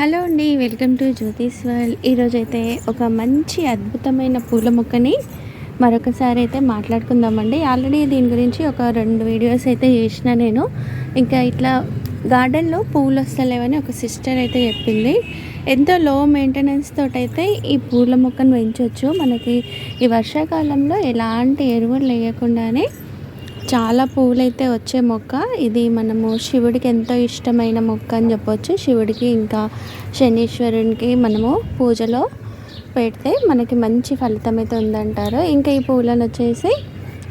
Hello అండి welcome to Jyothish world. ఈరోజైతే ఒక మంచి అద్భుతమైన పూల మొక్కని మరొకసారి అయితే మాట్లాడుకుందామండి. ఆల్రెడీ దీని గురించి ఒక రెండు వీడియోస్ అయితే చేసిన నేను. ఇంకా ఇట్లా గార్డెన్లో పూలు వస్తలేవని ఒక సిస్టర్ అయితే చెప్పింది. ఎంతో లో మెయింటెనెన్స్ తోటైతే అయితే ఈ పూల మొక్కను పెంచవచ్చు మనకి ఈ వర్షాకాలంలో ఎలాంటి ఎరువులు లేకుండానే చాలా పూలైతే వచ్చే మొక్క. ఇది మనము శివుడికి ఎంతో ఇష్టమైన మొక్క అని చెప్పొచ్చు. శివుడికి ఇంకా శనీశ్వరునికి మనము పూజలో పెడితే మనకి మంచి ఫలితం అయితే ఉందంటారు. ఇంకా ఈ పూలను వచ్చేసి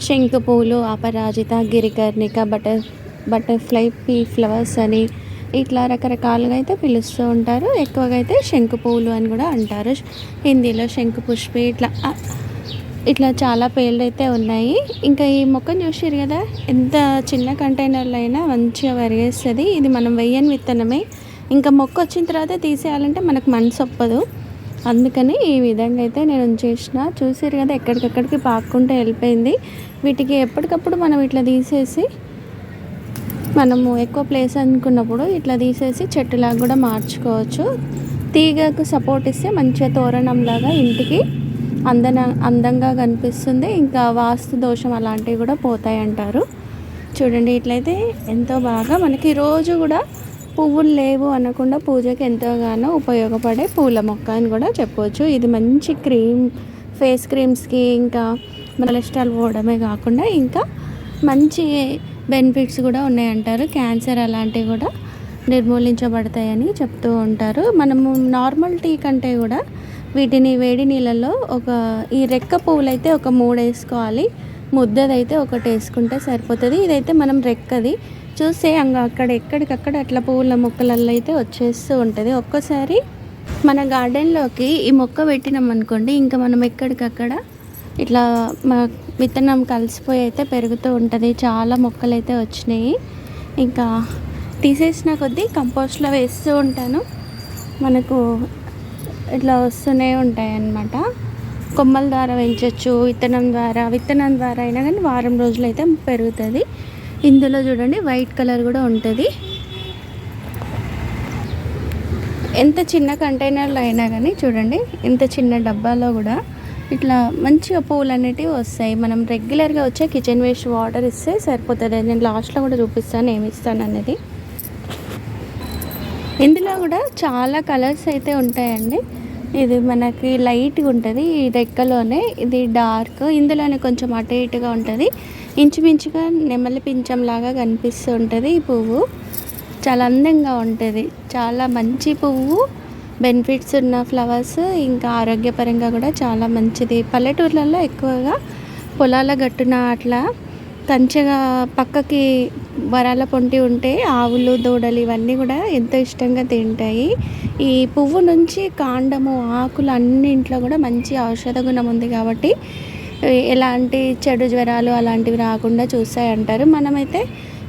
శంకు పూలు అపరాజిత గిరికర్ణిక బటర్ బటర్ఫ్లై పీ ఫ్లవర్స్ అని ఇట్లా రకరకాలుగా అయితే పిలుస్తూ ఉంటారు. ఎక్కువగా అయితే శంకు పూలు అని కూడా అంటారు. హిందీలో శంకు పుష్పి ఇట్లా. ఇట్లా చాలా పేర్లు అయితే ఉన్నాయి. ఇంకా ఈ మొక్కను చూసారు కదా ఎంత చిన్న కంటైనర్లో అయినా మంచిగా వరిగేస్తుంది. ఇది మనం వెయ్యని విత్తనమే. ఇంకా మొక్క వచ్చిన తర్వాత తీసేయాలంటే మనకు మనసు ఒప్పదు. అందుకని ఈ విధంగా అయితే నేను ఉంచేసిన చూసారు కదా ఎక్కడికక్కడికి పాక్కుంటే వెళ్ళిపోయింది. వీటికి ఎప్పటికప్పుడు మనం ఇట్లా తీసేసి మనము ఎక్కువ ప్లేస్ అనుకున్నప్పుడు ఇట్లా తీసేసి చెట్టులాగా కూడా మార్చుకోవచ్చు. తీగకు సపోర్ట్ ఇస్తే మంచిగా తోరణంలాగా ఇంటికి అందన అందంగా కనిపిస్తుంది. ఇంకా వాస్తు దోషం అలాంటివి కూడా పోతాయి అంటారు చూడండి ఇట్లయితే ఎంతో బాగా మనకి రోజు కూడా పువ్వులు లేవు అనకుండా పూజకి ఎంతోగానో ఉపయోగపడే పూల మొక్క అని కూడా చెప్పవచ్చు ఇది మంచి క్రీమ్ ఫేస్ క్రీమ్స్కి ఇంకా కొలెస్ట్రాల్ పోవడమే కాకుండా ఇంకా మంచి బెనిఫిట్స్ కూడా ఉన్నాయంటారు. క్యాన్సర్ అలాంటివి కూడా నిర్మూలించబడతాయని చెప్తూ ఉంటారు. మనము నార్మల్ టీ కంటే కూడా వీటిని వేడి నీళ్ళల్లో ఒక ఈ రెక్క పువ్వులు అయితే ఒక మూడు వేసుకోవాలి. ముద్దదైతే ఒకటి వేసుకుంటే సరిపోతుంది. ఇదైతే మనం రెక్కది చూస్తే అంగా అక్కడ ఎక్కడికక్కడ అట్లా పువ్వుల మొక్కలల్లో అయితే వచ్చేస్తూ ఉంటుంది. ఒక్కసారి మన గార్డెన్లోకి ఈ మొక్క పెట్టినాం అనుకోండి ఇంకా మనం ఎక్కడికక్కడ ఇట్లా మా విత్తనం కలిసిపోయి అయితే పెరుగుతూ ఉంటుంది. చాలా మొక్కలు అయితే వచ్చినాయి. ఇంకా తీసేసిన కొద్దీ కంపోస్ట్లో వేస్తూ ఉంటాను. మనకు ఇట్లా వస్తూనే ఉంటాయి అన్నమాట కొమ్మల ద్వారా పెంచవచ్చు విత్తనం ద్వారా విత్తనం ద్వారా అయినా కానీ వారం రోజులు అయితే పెరుగుతుంది. ఇందులో చూడండి వైట్ కలర్ కూడా ఉంటుంది. ఎంత చిన్న కంటైనర్లో అయినా కానీ చూడండి ఇంత చిన్న డబ్బాలో కూడా ఇట్లా మంచిగా పూలు అనేటివి వస్తాయి. మనం రెగ్యులర్గా వచ్చే కిచెన్ వేస్ట్ వాటర్ ఇస్తే సరిపోతుంది. నేను లాస్ట్లో కూడా చూపిస్తాను ఏమి ఇస్తాను అనేది ఇందులో కూడా చాలా కలర్స్ అయితే ఉంటాయండి. ఇది మనకి లైట్గా ఉంటుంది. ఈ రెక్కలోనే ఇది డార్క్. ఇందులోనే కొంచెం అటు ఇటుగా ఉంటుంది. ఇంచుమించుగా నెమలి పించం లాగా కనిపిస్తూ ఉంటుంది ఈ పువ్వు. చాలా అందంగా ఉంటుంది. చాలా మంచి పువ్వు. బెనిఫిట్స్ ఉన్న ఫ్లవర్స్. ఇంకా ఆరోగ్యపరంగా కూడా చాలా మంచిది. పల్లెటూర్లలో ఎక్కువగా పొలాల గట్టున అట్లా కంచెగా పక్కకి వరాల పొంటి ఉంటే ఆవులు దూడలు ఇవన్నీ కూడా ఎంతో ఇష్టంగా తింటాయి. ఈ పువ్వు నుంచి కాండము ఆకులు అన్నింట్లో కూడా మంచి ఔషధ గుణం ఉంది కాబట్టి ఎలాంటి చెడు జ్వరాలు అలాంటివి రాకుండా చూస్తాయి అంటారు మనమైతే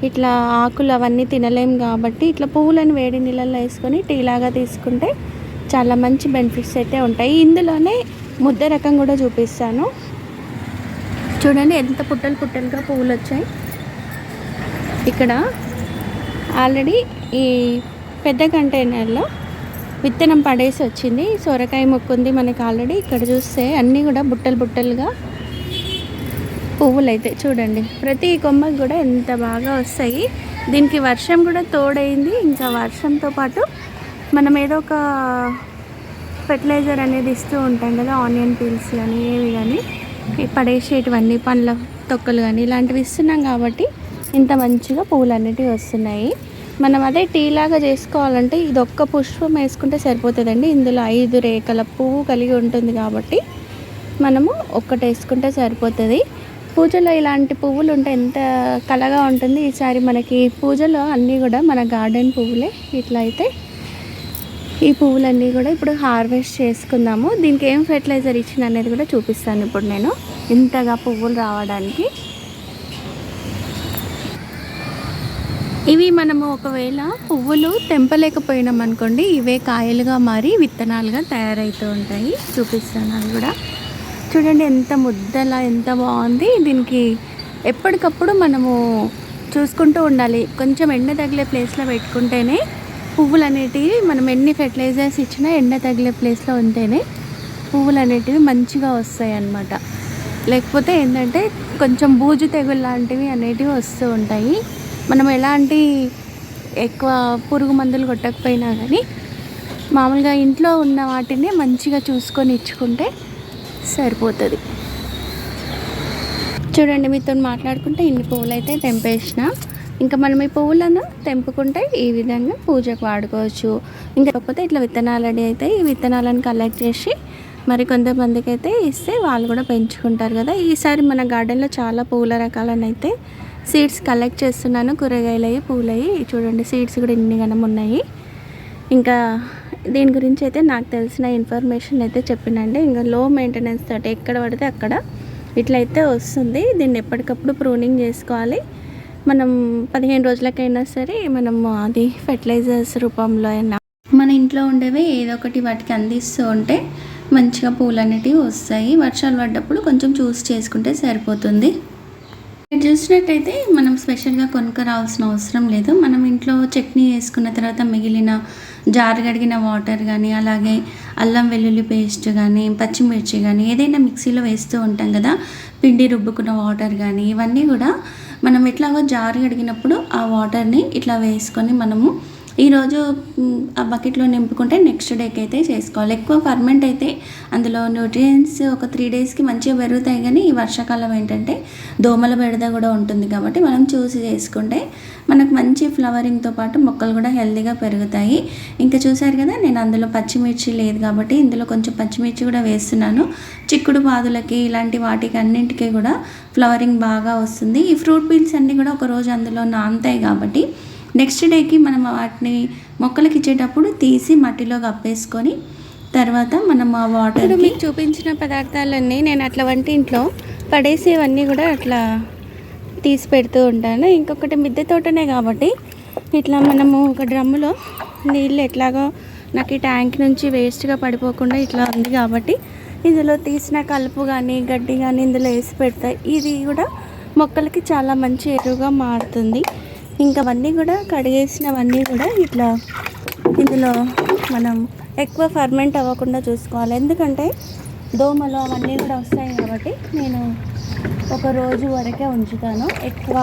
ఇట్లా ఆకులు అవన్నీ తినలేం కాబట్టి ఇట్లా పువ్వులను వేడి నీళ్ళల్లో వేసుకొని టీలాగా తీసుకుంటే చాలా మంచి బెనిఫిట్స్ అయితే ఉంటాయి. ఇందులోనే ముద్ద రకం కూడా చూపిస్తాను. చూడండి ఎంత పుట్టలు పుట్టలుగా పువ్వులు వచ్చాయి. ఇక్కడ ఆల్రెడీ ఈ పెద్ద కంటైనర్లో విత్తనం పడేసి వచ్చింది. సొరకాయ మొక్క ఉంది మనకి ఆల్రెడీ. ఇక్కడ చూస్తే అన్నీ కూడా బుట్టలు బుట్టలుగా పువ్వులు అయితే చూడండి. ప్రతి కొమ్మకి కూడా ఎంత బాగా వస్తాయి. దీనికి వర్షం కూడా తోడైంది. ఇంకా వర్షంతో పాటు మనం ఏదో ఒక ఫెర్టిలైజర్ అనేది ఇస్తూ ఉంటాం కదా ఆనియన్ పీల్స్ కానీ ఏవి కానీ పడేసేటివన్నీ పండ్ల తొక్కలు కానీ ఇలాంటివి ఇస్తున్నాం కాబట్టి ఇంత మంచిగా పువ్వులు అనేటివి వస్తున్నాయి. మనం అదే టీ లాగా చేసుకోవాలంటే ఇది ఒక్క పుష్పం వేసుకుంటే సరిపోతుందండి. ఇందులో ఐదు రేఖల పువ్వు కలిగి ఉంటుంది కాబట్టి మనము ఒక్కటి వేసుకుంటే సరిపోతుంది. పూజలో ఇలాంటి పువ్వులు ఉంటే ఎంత కలగా ఉంటుంది. ఈసారి మనకి పూజలో అన్నీ కూడా మన గార్డెన్ పువ్వులే. ఇట్లా అయితే ఈ పువ్వులన్నీ కూడా ఇప్పుడు హార్వెస్ట్ చేసుకుందాము. దీనికి ఏం ఫెర్టిలైజర్ ఇచ్చిన అనేది కూడా చూపిస్తాను ఇప్పుడు నేను. ఇంతగా పువ్వులు రావడానికి ఇవి మనము ఒకవేళ పువ్వులు తెంపలేకపోయినాం అనుకోండి ఇవే కాయలుగా మారి విత్తనాలుగా తయారవుతూ ఉంటాయి. చూపిస్తాను అది కూడా. చూడండి ఎంత ముద్దలా ఎంత బాగుంది. దీనికి ఎప్పటికప్పుడు మనము చూసుకుంటూ ఉండాలి. కొంచెం ఎండ తగిలే ప్లేస్లో పెట్టుకుంటేనే పువ్వులు అనేటివి మనం ఎన్ని ఫెర్టిలైజర్స్ ఇచ్చినా ఎండ తగిలే ప్లేస్లో ఉంటేనే పువ్వులు అనేటివి మంచిగా వస్తాయి అన్నమాట. లేకపోతే ఏంటంటే కొంచెం బూజు తెగులు లాంటివి అనేటివి వస్తూ ఉంటాయి. మనం ఎలాంటి ఎక్కువ పురుగు మందులు కొట్టకపోయినా కానీ మామూలుగా ఇంట్లో ఉన్న వాటిని మంచిగా చూసుకొని ఇచ్చుకుంటే సరిపోతుంది. చూడండి మీతో మాట్లాడుకుంటే ఇన్ని పువ్వులు అయితే తెంపేసిన. ఇంకా మనం ఈ పువ్వులను తెంపుకుంటే ఈ విధంగా పూజకు వాడుకోవచ్చు. ఇంకా కాకపోతే ఇట్లా విత్తనాలని రెడీ అయితే ఈ విత్తనాలను కలెక్ట్ చేసి మరి కొంతమందికి అయితే ఇస్తే వాళ్ళు కూడా పెంచుకుంటారు కదా. ఈసారి మన గార్డెన్లో చాలా పూల రకాలను అయితే సీడ్స్ కలెక్ట్ చేస్తున్నాను కూరగాయలు పూలవి పూలయ్యి చూడండి సీడ్స్ కూడా ఇన్ని గనం ఉన్నాయి. ఇంకా దీని గురించి అయితే నాకు తెలిసిన ఇన్ఫర్మేషన్ అయితే చెప్పినండి. ఇంకా లో మెయింటెనెన్స్ తోటి ఎక్కడ పడితే అక్కడ ఇట్లయితే వస్తుంది. దీన్ని ఎప్పటికప్పుడు ప్రూనింగ్ చేసుకోవాలి. మనం పదిహేను రోజులకైనా సరే మనం అది ఫెర్టిలైజర్స్ రూపంలో అయినా మన ఇంట్లో ఉండేవి ఏదో ఒకటి వాటికి అందిస్తూ ఉంటే మంచిగా పూలు అనేటివి వస్తాయి. వర్షాలు పడ్డప్పుడు కొంచెం చూస్ చేసుకుంటే సరిపోతుంది. మీరు చూసినట్టయితే మనం స్పెషల్గా కొనుక్కరావాల్సిన అవసరం లేదు. మనం ఇంట్లో చట్నీ వేసుకున్న తర్వాత మిగిలిన జారు కడిగిన వాటర్ కానీ అలాగే అల్లం వెల్లుల్లి పేస్ట్ కానీ పచ్చిమిర్చి కానీ ఏదైనా మిక్సీలో వేస్తూ ఉంటాం కదా పిండి రుబ్బుకున్న వాటర్ కానీ ఇవన్నీ కూడా మనం ఎట్లాగో జారు కడిగినప్పుడు ఆ వాటర్ని ఇట్లా వేసుకొని మనము ఈరోజు ఆ బకెట్లో నింపుకుంటే నెక్స్ట్ డేకి అయితే చేసుకోవాలి. ఎక్కువ ఫర్మెంట్ అయితే అందులో న్యూట్రియన్స్ ఒక త్రీ డేస్కి మంచిగా పెరుగుతాయి కానీ ఈ వర్షాకాలం ఏంటంటే దోమల బెడద కూడా ఉంటుంది కాబట్టి మనం చూసి చేసుకుంటే మనకు మంచి ఫ్లవరింగ్తో పాటు మొక్కలు కూడా హెల్తీగా పెరుగుతాయి. ఇంకా చూసారు కదా నేను అందులో పచ్చిమిర్చి లేదు కాబట్టి ఇందులో కొంచెం పచ్చిమిర్చి కూడా వేస్తున్నాను. చిక్కుడు పాదులకి ఇలాంటి వాటికి అన్నింటికి కూడా ఫ్లవరింగ్ బాగా వస్తుంది. ఈ ఫ్రూట్ పీల్స్ అన్నీ కూడా ఒక రోజు అందులో నానుతాయి కాబట్టి నెక్స్ట్ డేకి మనం వాటిని మొక్కలకి ఇచ్చేటప్పుడు తీసి మట్టిలో కప్పేసుకొని తర్వాత మనం ఆ వాటర్ మీకు చూపించిన పదార్థాలన్నీ నేను అట్లా వంటింట్లో పడేసేవన్నీ కూడా అట్లా తీసి పెడుతూ ఉంటాను. ఇంకొకటి మిద్దె తోటనే కాబట్టి ఇట్లా మనము ఒక డ్రమ్ములో నీళ్ళు ఎట్లాగో నాకు ఈ ట్యాంక్ నుంచి వేస్ట్గా పడిపోకుండా ఇట్లా ఉంది కాబట్టి ఇందులో తీసిన కలుపు కానీ గడ్డి కానీ ఇందులో వేసి పెడతాయి ఇది కూడా మొక్కలకి చాలా మంచి ఎరువుగా మారుతుంది. ఇంకవన్నీ కూడా కడిగేసినవన్నీ కూడా ఇట్లా ఇందులో మనం ఎక్కువ ఫర్మెంట్ అవ్వకుండా చూసుకోవాలి. ఎందుకంటే దోమలు అవన్నీ కూడా వస్తాయి కాబట్టి నేను ఒక రోజు వరకే ఉంచుతాను. ఎక్కువ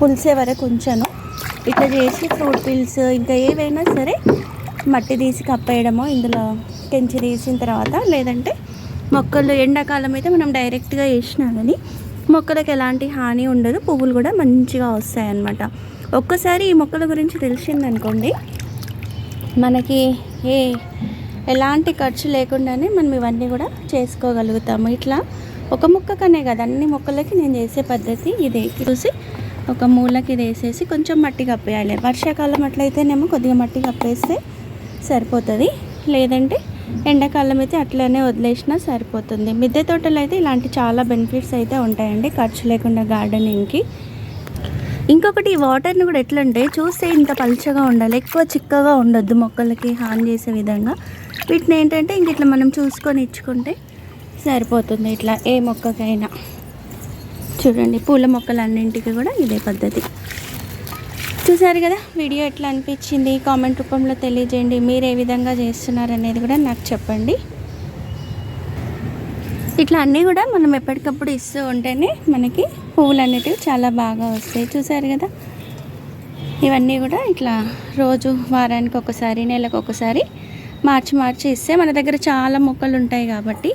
పులిసే వరకు ఉంచాను. ఇట్లా చేసి ఫ్రూట్ పిల్స్ ఇంకా ఏవైనా సరే మట్టి తీసి కప్పేయడమో ఇందులో పెంచి తీసిన తర్వాత లేదంటే మొక్కలు ఎండాకాలం అయితే మనం డైరెక్ట్గా వేసినా కానీ మొక్కలకు ఎలాంటి హాని ఉండదు పువ్వులు కూడా మంచిగా వస్తాయి అన్నమాట ఒక్కసారి ఈ మొక్కల గురించి తెలిసిందనుకోండి మనకి ఏ ఎలాంటి ఖర్చు లేకుండానే మనం ఇవన్నీ కూడా చేసుకోగలుగుతాము. ఇట్లా ఒక మొక్కకనే కదా అన్ని మొక్కలకి నేను చేసే పద్ధతి ఇదే. చూసి ఒక మూలకి ఇది వేసేసి కొంచెం మట్టి కప్పేయాలి. వర్షాకాలం అట్లయితేనేమో కొద్దిగా మట్టి కప్పేస్తే సరిపోతుంది. లేదంటే ఎండాకాలం అయితే అట్లనే వదిలేసినా సరిపోతుంది. మిద్దె తోటలో అయితే ఇలాంటి చాలా బెనిఫిట్స్ అయితే ఉంటాయండి ఖర్చు లేకుండా గార్డెనింగ్కి. ఇంకొకటి ఈ వాటర్ని కూడా ఎట్లా అంటే చూస్తే ఇంత పలుచగా ఉండాలి ఎక్కువ చిక్కగా ఉండొద్దు మొక్కలకి హాని చేసే విధంగా. వీటిని ఏంటంటే ఇంక ఇట్లా మనం చూసుకొని ఇచ్చుకుంటే సరిపోతుంది ఇట్లా ఏ మొక్కకైనా. చూడండి పూల మొక్కలన్నింటికి కూడా ఇదే పద్ధతి. చూసారు కదా వీడియో ఎట్లా అనిపించింది? కామెంట్ రూపంలో తెలియజేయండి. మీరు ఏ విధంగా చేస్తున్నారు అనేది కూడా నాకు చెప్పండి. ఇట్లా అన్నీ కూడా మనం ఎప్పటికప్పుడు ఇస్తూ ఉంటేనే మనకి పువ్వులు అనేటివి చాలా బాగా వస్తాయి. చూసారు కదా? ఇవన్నీ కూడా ఇట్లా రోజు వారానికి ఒకసారి నెలకు ఒకసారి మార్చి మార్చి ఇస్తే మన దగ్గర చాలా మొక్కలు ఉంటాయి కాబట్టి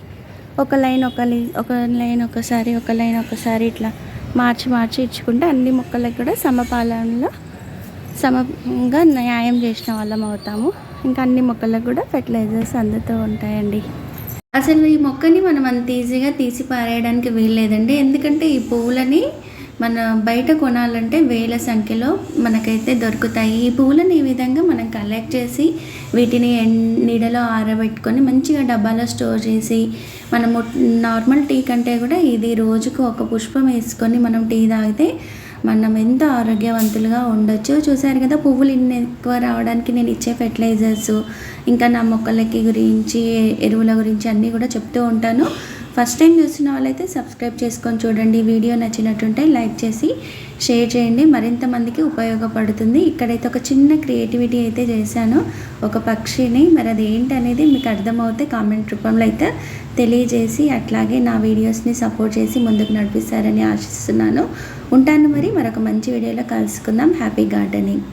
ఒక లైన్ ఒక ఒక లైన్ ఒకసారి ఒక లైన్ ఒకసారి ఇట్లా మార్చి మార్చి ఇచ్చుకుంటే అన్ని మొక్కలకు కూడా సమపాలనలో సమగా న్యాయం చేసిన వాళ్ళం అవుతాము. ఇంకా అన్ని మొక్కలకు కూడా ఫెర్టిలైజర్స్ అందుతూ ఉంటాయండి. అసలు ఈ మొక్కని మనం అంత ఈజీగా తీసి పారేయడానికి వీల్లేదండి. ఎందుకంటే ఈ పువ్వులని మన బయట కొనాలంటే వేల సంఖ్యలో మనకైతే దొరుకుతాయి. ఈ పువ్వులను ఈ విధంగా మనం కలెక్ట్ చేసి వీటిని నీడలో ఆరబెట్టుకొని మంచిగా డబ్బాలో స్టోర్ చేసి మనము నార్మల్ టీ కంటే కూడా ఇది రోజుకు ఒక పుష్పం వేసుకొని మనం టీ తాగితే మనం ఎంత ఆరోగ్యవంతులుగా ఉండొచ్చు చూసారు కదా పువ్వులు ఇన్ని ఎక్కువ రావడానికి నేను ఇచ్చే ఫెర్టిలైజర్స్ ఇంకా నా మొక్కలకి గురించి ఎరువుల గురించి అన్నీ కూడా చెప్తూ ఉంటాను. ఫస్ట్ టైం చూసిన వాళ్ళైతే సబ్స్క్రైబ్ చేసుకొని చూడండి. వీడియో నచ్చినట్టుంటే లైక్ చేసి షేర్ చేయండి. మరింత మందికి ఉపయోగపడుతుంది. ఇక్కడైతే ఒక చిన్న క్రియేటివిటీ అయితే చేశాను. ఒక పక్షిని మరి అది ఏంటనేది మీకు అర్థమవుతే కామెంట్ రూపంలో అయితే తెలియజేసి అట్లాగే నా వీడియోస్ని సపోర్ట్ చేసి ముందుకు నడిపిస్తారని ఆశిస్తున్నాను. ఉంటాను మరి మరొక మంచి వీడియోలో కలుసుకుందాం. Happy gardening